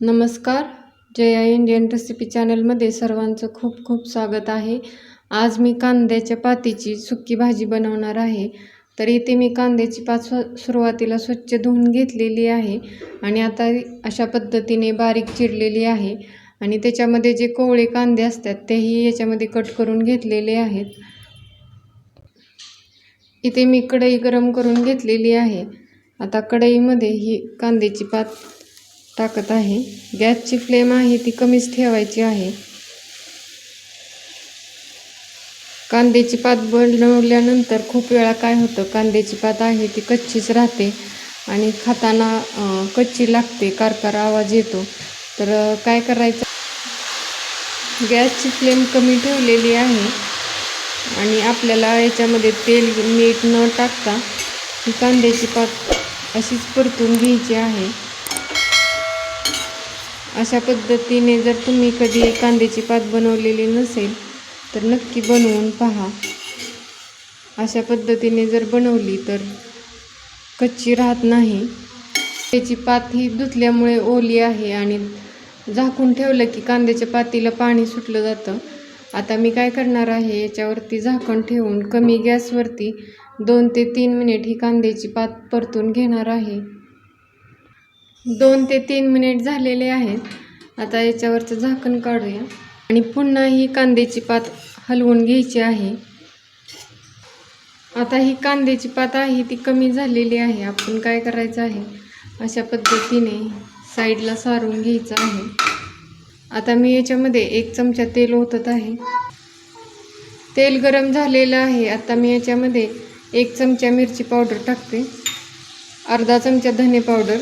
नमस्कार. Jaya Indian recipe चॅनलमध्ये सर्वांचं खूप खूप स्वागत आहे. आज मी कांद्याच्या पातीची सुक्की भाजी बनवणार आहे. तर इथे मी कांद्याची पात स्व सुरुवातीला स्वच्छ धुवून घेतलेली आहे आणि आता अशा पद्धतीने बारीक चिरलेली आहे. आणि त्याच्यामध्ये जे कोवळे कांदे असतात तेही याच्यामध्ये कट करून घेतलेले आहेत. इथे मी कढई गरम करून घेतलेली आहे. आता कढईमध्ये ही कांद्याची पात टाकत आहे. गॅसची फ्लेम आहे ती कमीच ठेवायची आहे. कांद्याची पात बनवल्यानंतर खूप वेळा काय होतं कांद्याची पात आहे ती कच्चीच राहते आणि खाताना कच्ची लागते कारकार आवाज येतो. तर काय करायचं? गॅसची फ्लेम कमी ठेवलेली आहे आणि आपल्याला याच्यामध्ये तेल मीठ न टाकता कांद्याची पात अशीच परतून घ्यायची आहे. अशा पद्धतीने जर तुम्ही कधी कांद्याची पात बनवलेली नसेल तर नक्की बनवून पहा. अशा पद्धतीने जर बनवली तर कच्ची राहत नाही. त्याची पात ही धुतल्यामुळे ओली आहे आणि झाकून ठेवलं की कांद्याच्या पातीला पाणी सुटलं जातं. आता मी काय करणार आहे याच्यावरती झाकण ठेवून कमी गॅसवरती दोन ते तीन मिनिट ही कांद्याची पात परतून घेणार आहे. दोन ते तीन मिनिट झालेले आहेत. आता याच्यावरचं झाकण काढूया. आणि पुन्हा ही कांद्याची पात हलवून घ्यायची आहे. आता ही कांद्याची पात आहे ती कमी झालेली आहे. आपण काय करायचं आहे? अशा पद्धतीने साईडला सारून घ्यायचं आहे. आता मी याच्यामध्ये एक चमचा तेल ओतत आहे. तेल गरम झालेलं आहे. आता मी याच्यामध्ये एक चमचा मिरची पावडर टाकते. अर्धा चमचा धने पावडर.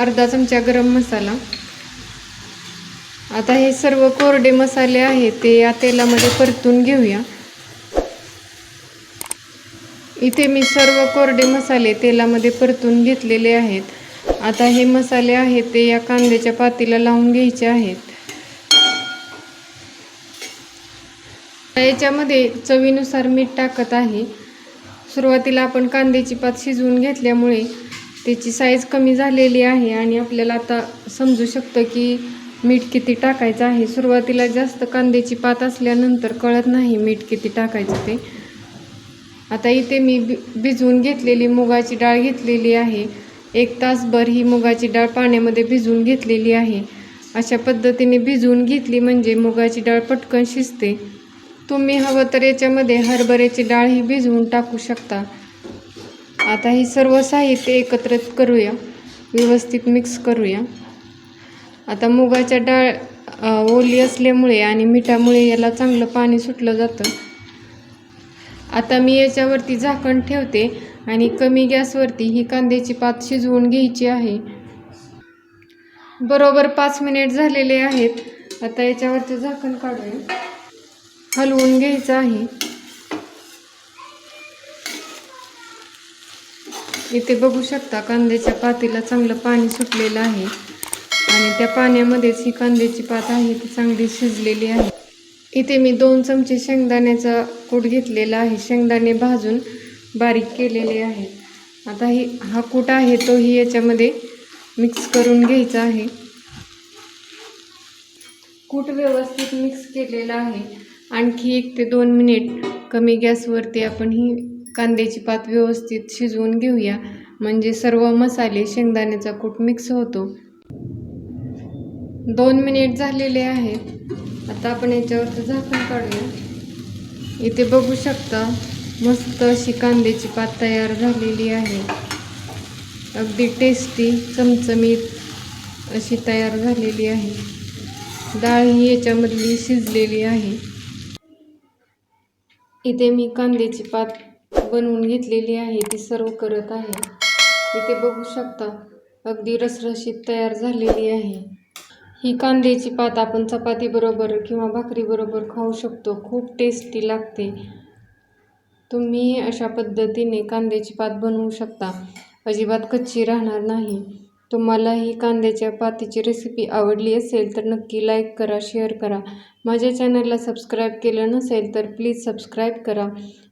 अर्धा चमचा गरम मसाला. आता हे सर्व कोरडे मसाले आहेत ते या तेलामध्ये परतून घेऊया. इथे मी सर्व कोरडे मसाले तेलामध्ये परतून घेतलेले आहेत. आता हे मसाले आहेत ते या कांद्याच्या पातीला लावून घ्यायचे आहेत. याच्यामध्ये चवीनुसार मीठ टाकत आहे. सुरुवातीला आपण कांद्याची पात शिजवून घेतल्यामुळे त्याची साईज कमी झालेली आहे आणि आपल्याला आता समजू शकतं की मीठ किती टाकायचं आहे. सुरुवातीला जास्त कांद्याची पात असल्यानंतर कळत नाही मीठ किती टाकायचं ते. आता इथे मी भिजवून घेतलेली मुगाची डाळ घेतलेली आहे. एक तासभर ही मुगाची डाळ पाण्यामध्ये भिजवून घेतलेली आहे. अशा पद्धतीने भिजवून घेतली म्हणजे मुगाची डाळ पटकन शिजते. तुम्ही हवं तर याच्यामध्ये हरभऱ्याची डाळ ही भिजवून टाकू शकता. आता हे सर्व साहित्य एकत्रित करूया. व्यवस्थित मिक्स करूया. आता मुगाच्या डाळ ओली असल्यामुळे आणि मिठामुळे याला चांगलं पाणी सुटलं जातं. आता मी याच्यावरती झाकण ठेवते आणि कमी गॅसवरती ही कांद्याची पात शिजवून घ्यायची आहे. बरोबर पाच मिनिट झालेले आहेत. आता याच्यावरती झाकण काढूया. हलवून घ्यायचं आहे. इथे बघू शकता कांद्याच्या पातीला चांगलं पाणी सुटलेलं आहे. आणि त्या पाण्यामध्येच ही कांद्याची पात आहे ती चांगली शिजलेली आहे. इथे मी दोन चमचे शेंगदाण्याचा कूट घेतलेला आहे. शेंगदाणे भाजून बारीक केलेले आहेत आता ही हा कूट आहे तोही याच्यामध्ये मिक्स करून घ्यायचा आहे. कूट व्यवस्थित मिक्स केलेला आहे. आणखी एक ते दोन मिनिट कमी गॅसवरती आपण ही कांद्याची पात व्यवस्थित शिजवून घेऊया. म्हणजे सर्व मसाले शेंगदाण्याचा कूट मिक्स होतो. दोन मिनिट झालेले आहेत. आता आपण याच्यावरचं झाकून काढूया. इथे बघू शकता मस्त अशी कांद्याची पात तयार झालेली आहे. अगदी टेस्टी चमचमीत अशी तयार झालेली आहे. डाळ ही याच्यामधली शिजलेली आहे. इथे मी कांद्याची पात बनवून घेतलेली आहे ती सर्व करत आहे. इथे बघू शकता अगदी रसरशीत तयार झालेली आहे. ही कांद्याची पात आपण चपातीबरोबर किंवा भाकरीबरोबर खाऊ शकतो. खूप टेस्टी लागते. तुम्ही अशा पद्धतीने कांद्याची पात बनवू शकता. अजिबात कच्ची राहणार नाही. तुम्हाला ही कांद्याच्या पातीची रेसिपी आवडली असेल तर नक्की लाईक करा शेअर करा. माझ्या चॅनलला सबस्क्राईब केलं नसेल तर प्लीज सबस्क्राईब करा.